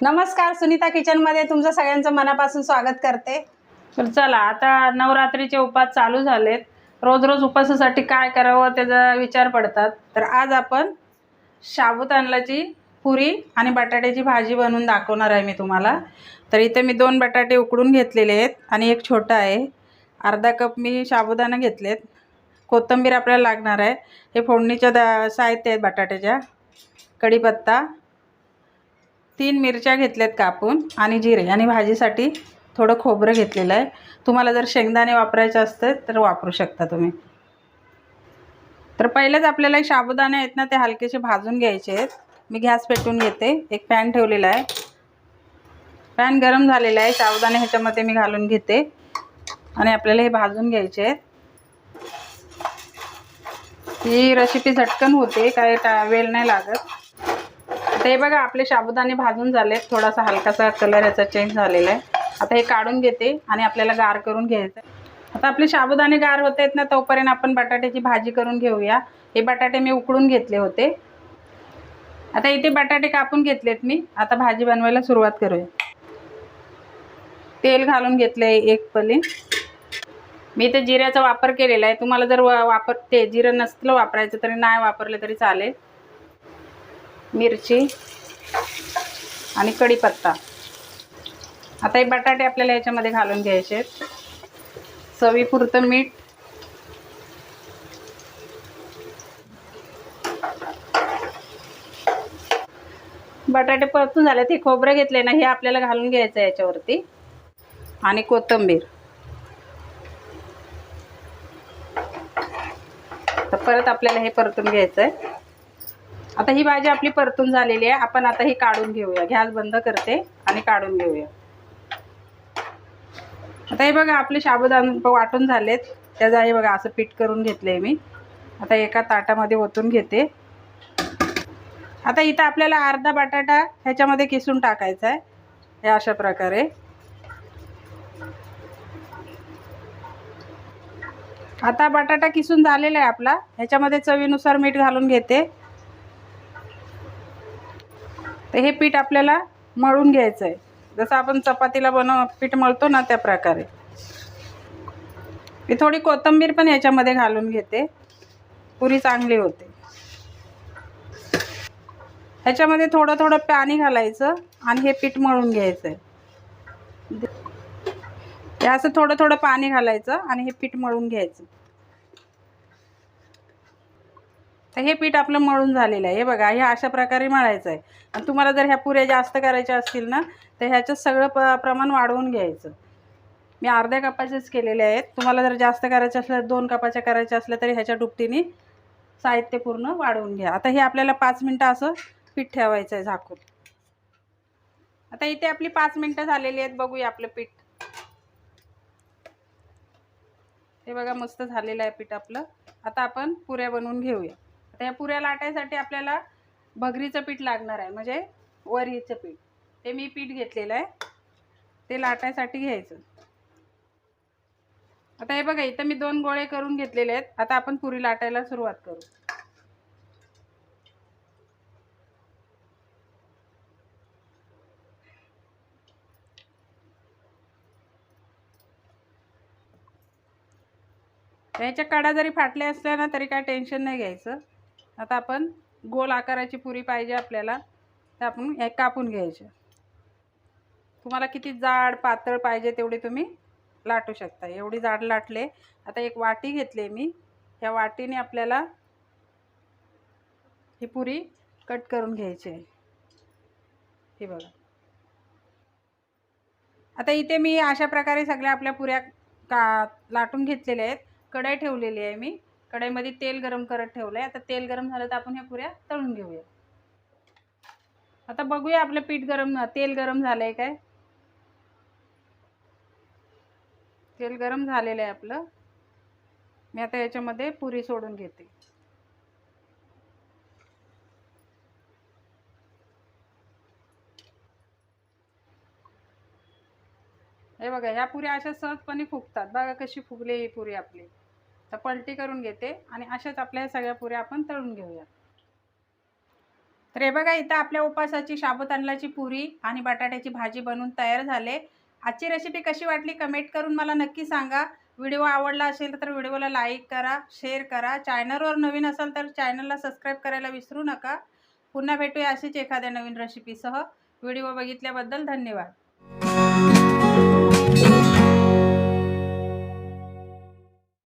नमस्कार सुनीता किचनमध्ये तुमचं सगळ्यांचं मनापासून स्वागत करते. तर चला आता नवरात्रीचे उपास चालू झालेत. रोज रोज उपासासाठी काय करावं त्याचा विचार पडतात. तर आज आपण साबुदाण्याची पुरी आणि बटाट्याची भाजी बनवून दाखवणार आहे मी तुम्हाला. तर इथे मी दोन बटाटे उकडून घेतलेले आहेत आणि एक छोटा आहे. अर्धा कप मी साबुदाणा घेतलेत. कोथिंबीर आपल्याला लागणार आहे. हे फोडणीच्या दा साहित्य आहेत बटाट्याच्या. कढीपत्ता. तीन मिरच्या घेतल्यात कापून आणि जिरे आणि भाजीसाठी थोडं खोबरं घेतलेलं आहे. तुम्हाला जर शेंगदाणे वापरायचे असते तर वापरू शकता तुम्ही. तर पहिलेच आपल्याला हे साबुदाणे आहेत ना ते हलकेसे भाजून घ्यायचे आहेत. मी गॅस पेटून घेते. एक पॅन ठेवलेला आहे. पॅन गरम झालेला आहे. साबुदाणे ह्याच्यामध्ये मी घालून घेते. आणि आपल्याला हे भाजून घ्यायचे आहेत. ही रेसिपी झटकन होते. काय टा वेळ नाही लागत. आता हे बघा आपले साबुदाणे भाजून झालेत. थोडासा हलकासा कलर याचा चेंज झालेला आहे. आता हे काढून घेते आणि आपल्याला गार करून घ्यायचं आहे. आता आपले साबुदाणे गार होत आहेत ना तोपर्यंत आपण बटाट्याची भाजी करून घेऊया. हे बटाटे मी उकडून घेतले होते. आता इथे बटाटे कापून घेतलेत मी. आता भाजी बनवायला सुरुवात करूया. तेल घालून घेतलं आहे एक पली. मी इथे जिऱ्याचा वापर केलेला आहे. तुम्हाला जर वा वापर ते जिरं नसलं वापरायचं तरी नाही वापरलं तरी चालेल. मिरची आणि कढीपत्ता. आता हे बटाटे आपल्याला याच्यामध्ये घालून घ्यायचे आहेत. चवीपुरतं मीठ. बटाटे परतून झाले ते खोबरं घेतले ना हे आपल्याला घालून घ्यायचं आहे याच्यावरती. आणि कोथिंबीर. तर परत आपल्याला हे परतून घ्यायचं आहे आता ही भाजी आपली परतून झालेली आहे. आपण आता ही काढून घेऊया. गॅस बंद करते आणि काढून घेऊया. आता हे बघा आपले शाबुदान वाटून झालेत. त्याचा हे बघा असं पीठ करून घेतलं आहे मी. आता एका ताटामध्ये ओतून घेते. आता इथं आपल्याला अर्धा बटाटा ह्याच्यामध्ये किसून टाकायचा आहे. हे अशा प्रकारे. आता बटाटा किसून झालेला आहे आपला. ह्याच्यामध्ये चवीनुसार मीठ घालून घेते. तर हे पीठ आपल्याला मळून घ्यायचं आहे जसं आपण चपातीला बनव पीठ मळतो ना त्या प्रकारे. मी थोडी कोथिंबीर पण याच्यामध्ये घालून घेते. पुरी चांगली होते. ह्याच्यामध्ये थोडं थोडं पाणी घालायचं आणि हे पीठ मळून घ्यायचं आहे असं थोडं थोडं पाणी घालायचं आणि हे पीठ मळून घ्यायचं. तर हे पीठ आपलं मळून झालेलं आहे. हे बघा हे अशा प्रकारे मळायचं आहे. आणि तुम्हाला जर ह्या पुऱ्या जास्त करायच्या असतील ना तर ह्याच्यात सगळं प प्रमाण वाढवून घ्यायचं. मी अर्ध्या कपाचेच केलेले आहेत. तुम्हाला जर जास्त करायचे असलं दोन कपाच्या करायच्या असल्या तरी ह्याच्या दुपटीने साहित्य पूर्ण वाढवून घ्या. आता हे आपल्याला पाच मिनटं असं पीठ ठेवायचं आहे झाकून. आता इथे आपली पाच मिनटं झालेली आहेत. बघूया आपलं पीठ. हे बघा मस्त झालेलं आहे पीठ आपलं. आता आपण पुऱ्या बनवून घेऊया. आता या पुऱ्या लाटायसाठी आपल्याला भगरीचं पीठ लागणार आहे म्हणजे वरीचं पीठ. ते मी पीठ घेतलेलं आहे. ते लाटायसाठी घ्यायचं. आता हे बघा इथं मी दोन गोळे करून घेतलेले आहेत. आता आपण पुरी लाटायला सुरुवात करू. याच्या कडा जरी फाटल्या असल्या ना तरी काय टेन्शन नाही घ्यायचं. आता आपण गोल आकाराची पुरी पाहिजे आपल्याला तर आपण हे कापून घ्यायचे. तुम्हाला किती जाड पातळ पाहिजे तेवढी तुम्ही लाटू शकता. एवढी जाड लाटले आता एक वाटी घेतली मी. ह्या वाटीने आपल्याला ही पुरी कट करून घ्यायची आहे. हे बघा. आता इथे मी अशा प्रकारे सगळ्या आपल्या पुऱ्या का लाटून घेतलेल्या आहेत. कढई ठेवलेली आहे मी. कढईमध्ये तेल गरम करत ठेवलं आहे आता तेल गरम झालं तर आपण ह्या पुऱ्या तळून घेऊया. आता बघूया आपलं पीठ गरम तेल गरम झालं आहे काय? तेल गरम झालेलं आहे आपलं. मी आता याच्यामध्ये पुरी सोडून घेते. हे बघा ह्या पुऱ्या अशा सहजपणे फुगतात. बघा कशी फुगली ही पुरी आपली. तर पलटी करून घेते आणि अशाच आपल्या ह्या सगळ्या पुऱ्या आपण तळून घेऊया. तर हे बघा इथं आपल्या उपासाची साबुदाण्याची पुरी आणि बटाट्याची भाजी बनवून तयार झाले. आजची रेसिपी कशी वाटली कमेंट करून मला नक्की सांगा. व्हिडिओ आवडला असेल तर व्हिडिओला लाईक करा शेअर करा. चॅनलवर नवीन असाल तर चॅनलला सबस्क्राईब करायला विसरू नका. पुन्हा भेटूया अशीच एखाद्या नवीन रेसिपीसह व्हिडिओ बघितल्याबद्दल धन्यवाद.